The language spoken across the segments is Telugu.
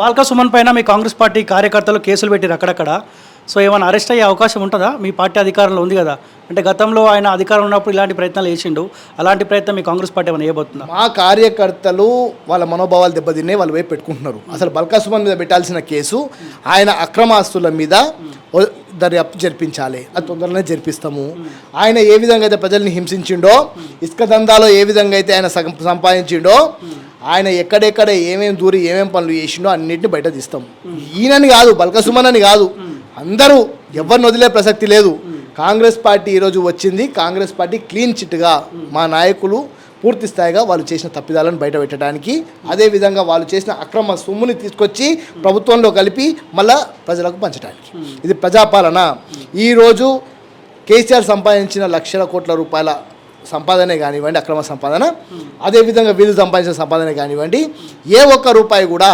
బాల్కా సుమన్ పైన మీ కాంగ్రెస్ పార్టీ కార్యకర్తలు కేసులు పెట్టారు అక్కడక్కడ సో ఏమైనా అరెస్ట్ అయ్యే అవకాశం ఉంటుందా? మీ పార్టీ అధికారంలో ఉంది కదా. అంటే గతంలో ఆయన అధికారం ఉన్నప్పుడు ఇలాంటి ప్రయత్నాలు చేసిండు. అలాంటి ప్రయత్నం మీ కాంగ్రెస్ పార్టీ ఏమైనా చేయబోతుందా? మా కార్యకర్తలు వాళ్ళ మనోభావాలు దెబ్బతిన్నాయి వాళ్ళు వైపు పెట్టుకుంటున్నారు. అసలు బల్కా సుమన్ మీద పెట్టాల్సిన కేసు ఆయన అక్రమాస్తుల మీద దర్యాప్తు జరిపించాలి. అది తొందరలోనే జరిపిస్తాము. ఆయన ఏ విధంగా అయితే ప్రజల్ని హింసించిండో ఇసుక దందాలో ఏ విధంగా అయితే ఆయన సంపాదించిండో ఆయన ఎక్కడెక్కడ ఏమేమి దూరి ఏమేమి పనులు చేసిండో అన్నింటిని బయట తీస్తాం. ఈయనని కాదు బల్కసుమనని అని కాదు. అందరూ ఎవరిని వదిలే ప్రసక్తి లేదు. కాంగ్రెస్ పార్టీ ఈరోజు వచ్చింది. కాంగ్రెస్ పార్టీ క్లీన్ చిట్గా మా నాయకులు పూర్తి స్థాయిగా వాళ్ళు చేసిన తప్పిదాలను బయట పెట్టడానికి అదేవిధంగా వాళ్ళు చేసిన అక్రమ సొమ్ముని తీసుకొచ్చి ప్రభుత్వంలో కలిపి మళ్ళా ప్రజలకు పంచడానికి. ఇది ప్రజాపాలన. ఈరోజు కేసీఆర్ సంపాదించిన లక్షల కోట్ల రూపాయల సంపాదనే కానివ్వండి అక్రమ సంపాదన. అదేవిధంగా వీళ్ళు సంపాదించిన సంపాదన కానివ్వండి ఏ ఒక్క రూపాయి కూడా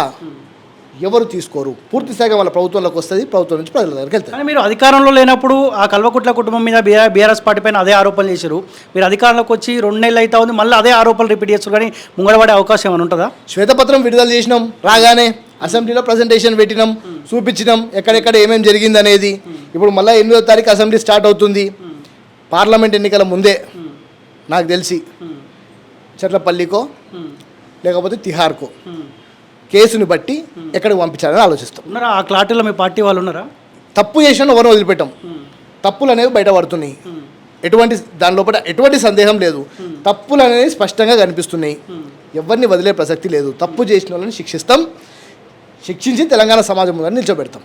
ఎవరు తీసుకోరు. పూర్తి స్థాయిగా వాళ్ళ ప్రభుత్వంలోకి వస్తుంది ప్రభుత్వం నుంచి ప్రజల దగ్గరికి వెళ్తారు కానీ మీరు అధికారంలో లేనప్పుడు ఆ కల్వకుట్ల కుటుంబం మీద బీఆర్ బీఆర్ఎస్ పార్టీ పైన అదే ఆరోపణలు చేశారు. మీరు అధికారంలోకి వచ్చి రెండు నెలలు అయితే ఉంది మళ్ళీ అదే ఆరోపణలు రిపీట్ చేస్తారు. కానీ ముంగడపడే అవకాశం ఏమైనా ఉంటుందా? శ్వేతపత్రం విడుదల చేసినాం రాగానే అసెంబ్లీలో ప్రజెంటేషన్ పెట్టినాం చూపించినాం ఎక్కడెక్కడ ఏమేమి జరిగింది అనేది ఇప్పుడు మళ్ళీ ఎనిమిదో తారీఖు అసెంబ్లీ స్టార్ట్ అవుతుంది. పార్లమెంట్ ఎన్నికల ముందే నాకు తెలిసి. చెట్లపల్లికో లేకపోతే తిహార్కో. కేసుని బట్టి ఎక్కడికి పంపించాలని ఆలోచిస్తాం. ఉన్నారా? ఆ క్లారిటీలో మీ పార్టీ వాళ్ళు ఉన్నారా? తప్పు చేసిన ఎవరిని వదిలిపెట్టాం. తప్పులు అనేవి బయటపడుతున్నాయి. ఎటువంటి దాని లోపల ఎటువంటి సందేహం లేదు. తప్పులు అనేవి స్పష్టంగా కనిపిస్తున్నాయి. ఎవరిని వదిలే ప్రసక్తి లేదు. తప్పు చేసిన వాళ్ళని శిక్షిస్తాం. శిక్షించి తెలంగాణ సమాజం ముందర నిల్చోబెడతాం.